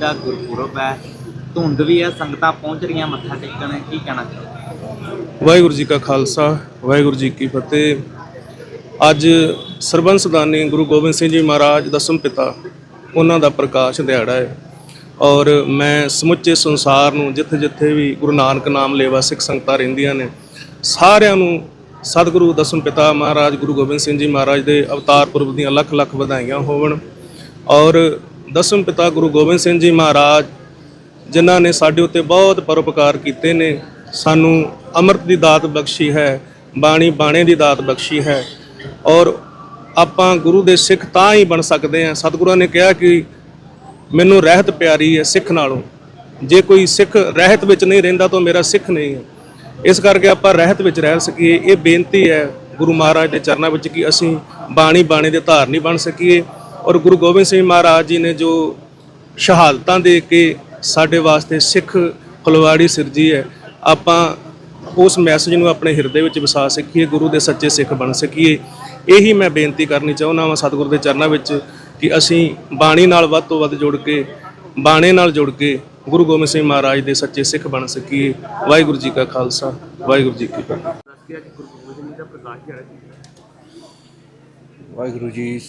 ਦਾ ਗੁਰਪੁਰਬ ਹੈ। ਧੁੰਦ ਵੀ ਹੈ, ਸੰਗਤਾਂ ਪਹੁੰਚ ਰਹੀਆਂ, ਮੱਥਾ ਟੇਕਣ। ਕੀ ਕਹਿਣਾ ਚਾਹੋਗੇ? ਵਾਹਿਗੁਰੂ ਜੀ ਕਾ ਖਾਲਸਾ, ਵਾਹਿਗੁਰੂ ਜੀ ਕੀ ਫਤਿਹ। ਅੱਜ ਸਰਬੰਸ ਦਾਨੀ ਗੁਰੂ ਗੋਬਿੰਦ ਸਿੰਘ ਜੀ ਮਹਾਰਾਜ ਦਸਮ ਪਿਤਾ ਉਹਨਾਂ ਦਾ ਪ੍ਰਕਾਸ਼ ਦਿਹਾੜਾ ਹੈ। ਔਰ ਮੈਂ ਸਮੁੱਚੇ ਸੰਸਾਰ ਨੂੰ ਜਿੱਥੇ-ਜਿੱਥੇ ਵੀ ਗੁਰੂ ਨਾਨਕ ਨਾਮ ਲੇਵਾ ਸਿੱਖ ਸੰਗਤਾਂ ਰਹਿੰਦੀਆਂ ਨੇ, ਸਾਰਿਆਂ ਨੂੰ ਸਤਿਗੁਰੂ ਦਸਮ ਪਿਤਾ ਮਹਾਰਾਜ ਗੁਰੂ ਗੋਬਿੰਦ ਸਿੰਘ ਜੀ ਮਹਾਰਾਜ ਦੇ ਅਵਤਾਰ ਪੁਰਬ ਦੀਆਂ ਲੱਖ-ਲੱਖ ਵਧਾਈਆਂ ਹੋਵਣ। ਔਰ ਦਸਮ ਪਿਤਾ ਗੁਰੂ ਗੋਬਿੰਦ ਸਿੰਘ ਜੀ ਮਹਾਰਾਜ, ਜਿਨ੍ਹਾਂ ਨੇ ਸਾਡੇ ਉੱਤੇ ਬਹੁਤ ਪਰਉਪਕਾਰ ਕੀਤੇ ਨੇ। ਸਾਨੂੰ ਅੰਮ੍ਰਿਤ ਦੀ ਦਾਤ ਬਖਸ਼ੀ ਹੈ, ਬਾਣੀ ਬਾਣੇ ਦੀ ਦਾਤ ਬਖਸ਼ੀ ਹੈ। ਔਰ ਆਪਾਂ ਗੁਰੂ ਦੇ ਸਿੱਖ ਤਾਂ ਹੀ ਬਣ ਸਕਦੇ ਹਾਂ। ਸਤਿਗੁਰਾਂ ਨੇ ਕਿਹਾ ਕਿ ਮੈਨੂੰ ਰਹਿਤ ਪਿਆਰੀ ਹੈ ਸਿੱਖ ਨਾਲੋਂ। ਜੇ ਕੋਈ ਸਿੱਖ ਰਹਿਤ ਵਿੱਚ ਨਹੀਂ ਰਹਿੰਦਾ ਤਾਂ ਮੇਰਾ ਸਿੱਖ ਨਹੀਂ ਹੈ। ਇਸ ਕਰਕੇ ਆਪਾਂ ਰਹਿਤ ਵਿੱਚ ਰਹਿ ਸਕੀਏ। ਇਹ ਬੇਨਤੀ ਹੈ ਗੁਰੂ ਮਹਾਰਾਜ ਦੇ ਚਰਨਾਂ ਵਿੱਚ ਕਿ ਅਸੀਂ ਬਾਣੀ ਬਾਣੇ ਦੇ ਧਾਰਨੀ ਬਣ ਸਕੀਏ। ਔਰ ਗੁਰੂ ਗੋਬਿੰਦ ਸਿੰਘ ਮਹਾਰਾਜ ਜੀ ਨੇ ਜੋ ਸ਼ਹਾਦਤਾਂ ਦੇ ਕੇ ਸਾਡੇ ਵਾਸਤੇ ਸਿੱਖ ਖੁਲਵਾੜੀ ਸਿਰਜੀ ਹੈ ਆਪਾਂ ਉਸ ਮੈਸੇਜ ਨੂੰ ਆਪਣੇ ਹਿਰਦੇ ਵਿੱਚ ਵਸਾ ਸਕੀਏ ਗੁਰੂ ਦੇ ਸੱਚੇ ਸਿੱਖ ਬਣ ਸਕੀਏ। ਇਹੀ ਮੈਂ ਬੇਨਤੀ ਕਰਨੀ ਚਾਹੁੰਦਾ ਹਾਂ ਸਤਿਗੁਰੂ ਦੇ ਚਰਨਾਂ ਵਿੱਚ ਕਿ ਅਸੀਂ ਬਾਣੀ ਨਾਲ ਵੱਧ ਤੋਂ ਵੱਧ ਜੁੜ ਕੇ ਬਾਣੇ ਨਾਲ ਜੁੜ ਕੇ ਗੁਰੂ ਗੋਬਿੰਦ ਸਿੰਘ ਮਹਾਰਾਜ ਦੇ ਸੱਚੇ ਸਿੱਖ ਬਣ ਸਕੀਏ। ਵਾਹਿਗੁਰੂ ਜੀ ਕਾ ਖਾਲਸਾ ਵਾਹਿਗੁਰੂ ਜੀ ਕੀ ਫਤਿਹ। ਵਾਹਿਗੁਰੂ ਜੀ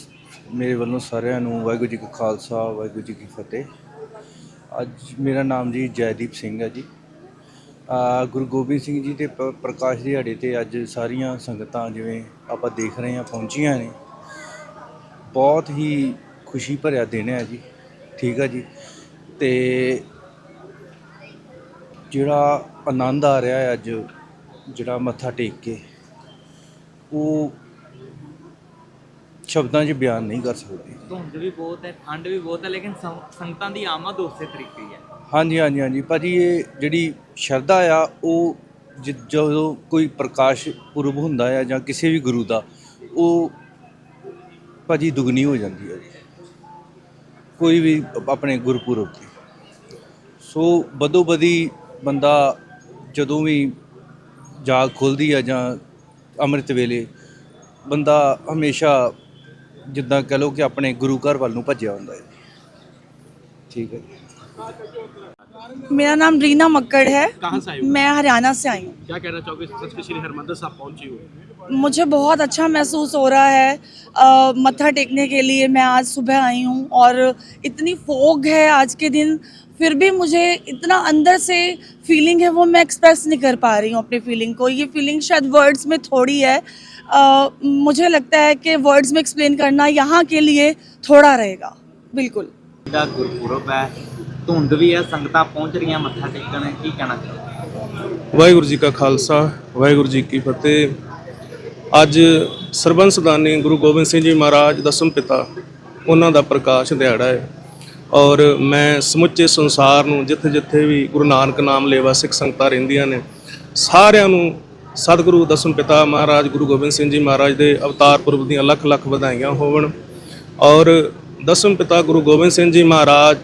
ਮੇਰੇ ਵੱਲੋਂ ਸਾਰਿਆਂ ਨੂੰ ਵਾਹਿਗੁਰੂ ਜੀ ਕਾ ਖਾਲਸਾ, ਵਾਹਿਗੁਰੂ ਜੀ ਕੀ ਫਤਿਹ। ਅੱਜ ਮੇਰਾ ਨਾਮ ਜੀ ਜੈਦੀਪ ਸਿੰਘ ਹੈ ਜੀ। ਆ, ਗੁਰੂ ਗੋਬਿੰਦ ਸਿੰਘ ਜੀ ਦੇ ਪ- ਪ੍ਰਕਾਸ਼ ਦਿਹਾੜੇ ਤੇ ਅੱਜ ਸਾਰੀਆਂ ਸੰਗਤਾਂ ਜਿਵੇਂ ਆਪਾਂ ਦੇਖ ਰਹੇ ਹਾਂ, ਪਹੁੰਚੀਆਂ ਨੇ। ਬਹੁਤ ਹੀ ਖੁਸ਼ੀ ਭਰਿਆ ਦਿਨ ਹੈ ਜੀ, ਠੀਕ ਹੈ ਜੀ। ਤੇ ਜਿਹੜਾ ਆਨੰਦ ਆ ਰਿਹਾ ਹੈ ਅੱਜ, ਜਿਹੜਾ ਮੱਥਾ ਟੇਕ ਕੇ, ਉਹ ਸ਼ਬਦਾਂ 'ਚ ਬਿਆਨ ਨਹੀਂ ਕਰ ਸਕਦੇ। ਧੁੰਦ ਵੀ ਬਹੁਤ ਹੈ ਠੰਡ ਵੀ ਬਹੁਤ ਹੈ ਲੇਕਿਨ ਸੰ- ਸੰਗਤਾਂ ਦੀ ਆਮਦ ਉਸੇ ਤਰੀਕੇ ਹੀ ਹੈ। ਹਾਂਜੀ ਹਾਂਜੀ ਹਾਂਜੀ। ਭਾਜੀ ਇਹ ਜਿਹੜੀ ਸ਼ਰਧਾ ਆ ਉਹ ਜ- ਜਦੋਂ ਕੋਈ ਪ੍ਰਕਾਸ਼ ਪੁਰਬ ਹੁੰਦਾ ਆ ਜਾਂ ਕਿਸੇ ਵੀ ਗੁਰੂ ਦਾ ਉਹ ਭਾਜੀ ਦੁਗਣੀ ਹੋ ਜਾਂਦੀ ਹੈ ਜੀ। ਕੋਈ ਵੀ ਆਪਣੇ ਗੁਰਪੁਰਬ ਤੇ ਸੋ ਬਦੋ ਬਦੀ ਬੰਦਾ ਜਦੋਂ ਵੀ ਜਾਗ ਖੁੱਲਦੀ ਆ ਜਾਂ ਅੰਮ੍ਰਿਤ ਵੇਲੇ ਬੰਦਾ ਹਮੇਸ਼ਾ ਜਿੱਦਾਂ ਕਹ ਲਓ ਕਿ ਆਪਣੇ ਗੁਰੂ ਘਰ ਵੱਲ ਨੂੰ ਭੱਜਿਆ ਹੁੰਦਾ ਹੈ। ਠੀਕ ਹੈ ਜੀ। मेरा नाम रीना मक्कड़ है। कहाँ से आई मैं हरियाणा से आई हूँ। क्या कहना चाहोगे सच श्री साहब पहुँची हो? मुझे बहुत अच्छा महसूस हो रहा है मत्था टेकने के लिए मैं आज सुबह आई हूँ और इतनी फोग है आज के दिन फिर भी मुझे इतना अंदर से फीलिंग है वो मैं एक्सप्रेस नहीं कर पा रही हूँ अपनी फीलिंग को। ये फीलिंग शायद वर्ड्स में थोड़ी है। आ, मुझे लगता है कि वर्ड्स में एक्सप्लेन करना यहाँ के लिए थोड़ा रहेगा। बिल्कुल। गुरपुरब है। ਧੁੰਦ ਵੀ ਹੈ, ਸੰਗਤਾਂ ਪਹੁੰਚ ਰਹੀਆਂ, ਮੱਥਾ ਟੇਕਣ, ਕੀ ਕਹਿਣਾ ਚਾਹੋਗੇ? ਵਾਹਿਗੁਰੂ ਜੀ ਕਾ ਖਾਲਸਾ, ਵਾਹਿਗੁਰੂ ਜੀ ਕੀ ਫਤਿਹ। ਅੱਜ ਸਰਬੰਸ ਦਾਨੀ ਗੁਰੂ ਗੋਬਿੰਦ ਸਿੰਘ ਜੀ ਮਹਾਰਾਜ ਦਸਮ ਪਿਤਾ ਉਹਨਾਂ ਦਾ ਪ੍ਰਕਾਸ਼ ਦਿਹਾੜਾ ਹੈ। ਔਰ ਮੈਂ ਸਮੁੱਚੇ ਸੰਸਾਰ ਨੂੰ ਜਿੱਥੇ-ਜਿੱਥੇ ਵੀ ਗੁਰੂ ਨਾਨਕ ਨਾਮ ਲੇਵਾ ਸਿੱਖ ਸੰਗਤਾਂ ਰਹਿੰਦੀਆਂ ਨੇ, ਸਾਰਿਆਂ ਨੂੰ ਸਤਿਗੁਰੂ ਦਸਮ ਪਿਤਾ ਮਹਾਰਾਜ ਗੁਰੂ ਗੋਬਿੰਦ ਸਿੰਘ ਜੀ ਮਹਾਰਾਜ ਦੇ ਅਵਤਾਰ ਪੁਰਬ ਦੀਆਂ ਲੱਖ-ਲੱਖ ਵਧਾਈਆਂ ਹੋਵਣ। ਔਰ ਦਸਮ ਪਿਤਾ ਗੁਰੂ ਗੋਬਿੰਦ ਸਿੰਘ ਜੀ ਮਹਾਰਾਜ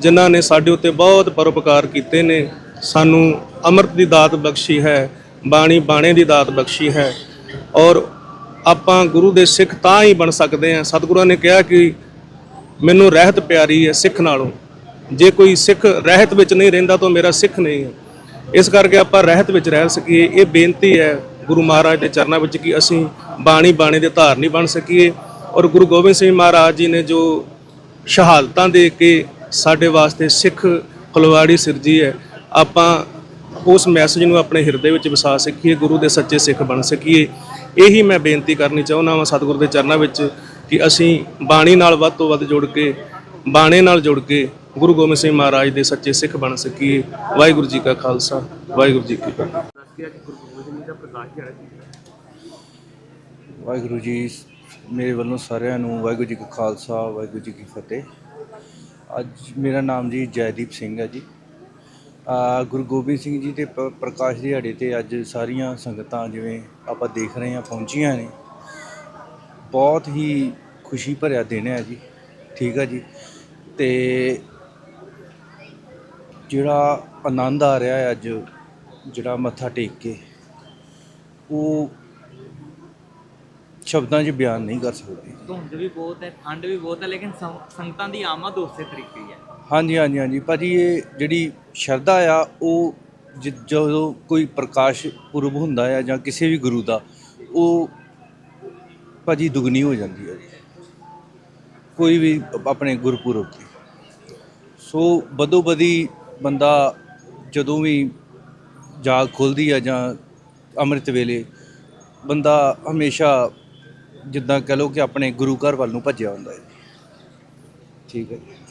ਜਿਨ੍ਹਾਂ ਨੇ ਸਾਡੇ ਉੱਤੇ ਬਹੁਤ ਪਰਉਪਕਾਰ ਕੀਤੇ ਨੇ। ਸਾਨੂੰ ਅੰਮ੍ਰਿਤ ਦੀ ਦਾਤ ਬਖਸ਼ੀ ਹੈ, ਬਾਣੀ ਬਾਣੇ ਦੀ ਦਾਤ ਬਖਸ਼ੀ ਹੈ। ਔਰ ਆਪਾਂ ਗੁਰੂ ਦੇ ਸਿੱਖ ਤਾਂ ਹੀ ਬਣ ਸਕਦੇ ਹਾਂ। ਸਤਿਗੁਰਾਂ ਨੇ ਕਿਹਾ ਕਿ ਮੈਨੂੰ ਰਹਿਤ ਪਿਆਰੀ ਹੈ ਸਿੱਖ ਨਾਲੋਂ। ਜੇ ਕੋਈ ਸਿੱਖ ਰਹਿਤ ਵਿੱਚ ਨਹੀਂ ਰਹਿੰਦਾ ਤਾਂ ਮੇਰਾ ਸਿੱਖ ਨਹੀਂ ਹੈ। ਇਸ ਕਰਕੇ ਆਪਾਂ ਰਹਿਤ ਵਿੱਚ ਰਹਿ ਸਕੀਏ। ਇਹ ਬੇਨਤੀ ਹੈ ਗੁਰੂ ਮਹਾਰਾਜ ਦੇ ਚਰਨਾਂ ਵਿੱਚ ਕਿ ਅਸੀਂ ਬਾਣੀ ਬਾਣੇ ਦੇ ਧਾਰਨੀ ਬਣ ਸਕੀਏ। ਔਰ ਗੁਰੂ ਗੋਬਿੰਦ ਸਿੰਘ ਮਹਾਰਾਜ ਜੀ ਨੇ ਜੋ ਸ਼ਹਾਦਤਾਂ ਦੇ ਕੇ ਸਾਡੇ ਵਾਸਤੇ ਸਿੱਖ ਖੁਲਵਾੜੀ ਸਿਰਜੀ ਹੈ। ਆਪਾਂ ਉਸ ਮੈਸੇਜ ਨੂੰ ਆਪਣੇ ਹਿਰਦੇ ਵਿੱਚ ਵਸਾ ਸਕੀਏ ਗੁਰੂ ਦੇ ਸੱਚੇ ਸਿੱਖ ਬਣ ਸਕੀਏ। ਇਹੀ ਮੈਂ ਬੇਨਤੀ ਕਰਨੀ ਚਾਹੁੰਦਾ ਹਾਂ ਸਤਿਗੁਰੂ ਦੇ ਚਰਨਾਂ ਵਿੱਚ ਕਿ ਅਸੀਂ ਬਾਣੀ ਨਾਲ ਵੱਧ ਤੋਂ ਵੱਧ ਜੁੜ ਕੇ ਬਾਣੇ ਨਾਲ ਜੁੜ ਕੇ ਗੁਰੂ ਗੋਬਿੰਦ ਸਿੰਘ ਮਹਾਰਾਜ ਦੇ ਸੱਚੇ ਸਿੱਖ ਬਣ ਸਕੀਏ। ਵਾਹਿਗੁਰੂ ਜੀ ਕਾ ਖਾਲਸਾ ਵਾਹਿਗੁਰੂ ਜੀ ਕੀ ਫਤਿਹ। ਵਾਹਿਗੁਰੂ ਜੀ ਮੇਰੇ ਵੱਲੋਂ ਸਾਰਿਆਂ ਨੂੰ ਵਾਹਿਗੁਰੂ ਜੀ ਕਾ ਖਾਲਸਾ, ਵਾਹਿਗੁਰੂ ਜੀ ਕੀ ਫਤਿਹ। ਅੱਜ ਮੇਰਾ ਨਾਮ ਜੀ ਜੈਦੀਪ ਸਿੰਘ ਹੈ ਜੀ। ਆ, ਗੁਰੂ ਗੋਬਿੰਦ ਸਿੰਘ ਜੀ ਦੇ ਪ- ਪ੍ਰਕਾਸ਼ ਦਿਹਾੜੇ ਤੇ ਅੱਜ ਸਾਰੀਆਂ ਸੰਗਤਾਂ ਜਿਵੇਂ ਆਪਾਂ ਦੇਖ ਰਹੇ ਹਾਂ, ਪਹੁੰਚੀਆਂ ਨੇ। ਬਹੁਤ ਹੀ ਖੁਸ਼ੀ ਭਰਿਆ ਦਿਨ ਹੈ ਜੀ, ਠੀਕ ਹੈ ਜੀ। ਤੇ ਜਿਹੜਾ ਆਨੰਦ ਆ ਰਿਹਾ ਹੈ ਅੱਜ, ਜਿਹੜਾ ਮੱਥਾ ਟੇਕ ਕੇ, ਉਹ ਸ਼ਬਦਾਂ 'ਚ ਬਿਆਨ ਨਹੀਂ ਕਰ ਸਕਦੇ। ਧੁੰਦ ਵੀ ਬਹੁਤ ਹੈ ਠੰਡ ਵੀ ਬਹੁਤ ਹੈ ਲੇਕਿਨ ਸੰ- ਸੰਗਤਾਂ ਦੀ ਆਮਦ ਉਸੇ ਤਰੀਕੇ ਹੀ ਹੈ। ਹਾਂਜੀ ਹਾਂਜੀ ਹਾਂਜੀ। ਭਾਜੀ ਇਹ ਜਿਹੜੀ ਸ਼ਰਧਾ ਆ ਉਹ ਜ- ਜਦੋਂ ਕੋਈ ਪ੍ਰਕਾਸ਼ ਪੁਰਬ ਹੁੰਦਾ ਆ ਜਾਂ ਕਿਸੇ ਵੀ ਗੁਰੂ ਦਾ ਉਹ ਭਾਜੀ ਦੁਗਣੀ ਹੋ ਜਾਂਦੀ ਹੈ ਜੀ। ਕੋਈ ਵੀ ਆਪਣੇ ਗੁਰਪੁਰਬ ਦੀ। ਸੋ ਬਦੋ ਬਦੀ ਬੰਦਾ ਜਦੋਂ ਵੀ ਜਾਗ ਖੁੱਲਦੀ ਆ ਜਾਂ ਅੰਮ੍ਰਿਤ ਵੇਲੇ ਬੰਦਾ ਹਮੇਸ਼ਾ ਜਿੱਦਾਂ ਕਹ ਲਓ ਕਿ ਆਪਣੇ ਗੁਰੂ ਘਰ ਵੱਲ ਨੂੰ ਭੱਜਿਆ ਹੁੰਦਾ ਹੈ ਠੀਕ ਹੈ ਜੀ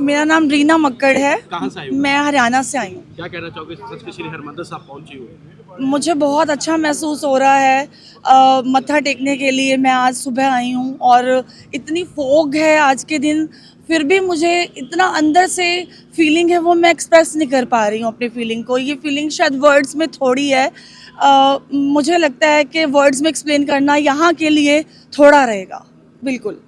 मेरा नाम रीना मक्कड़ है कहाँ से आई हो मैं हरियाणा से आई हूँ क्या कहना चाहोगे सच के श्री हरमंदिर साहब पहुंची हो मुझे बहुत अच्छा महसूस हो रहा है अ, मत्था टेकने के लिए मैं आज सुबह आई हूँ और इतनी फोग है आज के दिन फिर भी मुझे इतना अंदर से फीलिंग है वो मैं एक्सप्रेस नहीं कर पा रही हूँ अपनी फीलिंग को। ये फीलिंग शायद वर्ड्स में थोड़ी है। आ, मुझे लगता है कि वर्ड्स में एक्सप्लेन करना यहाँ के लिए थोड़ा रहेगा। बिल्कुल।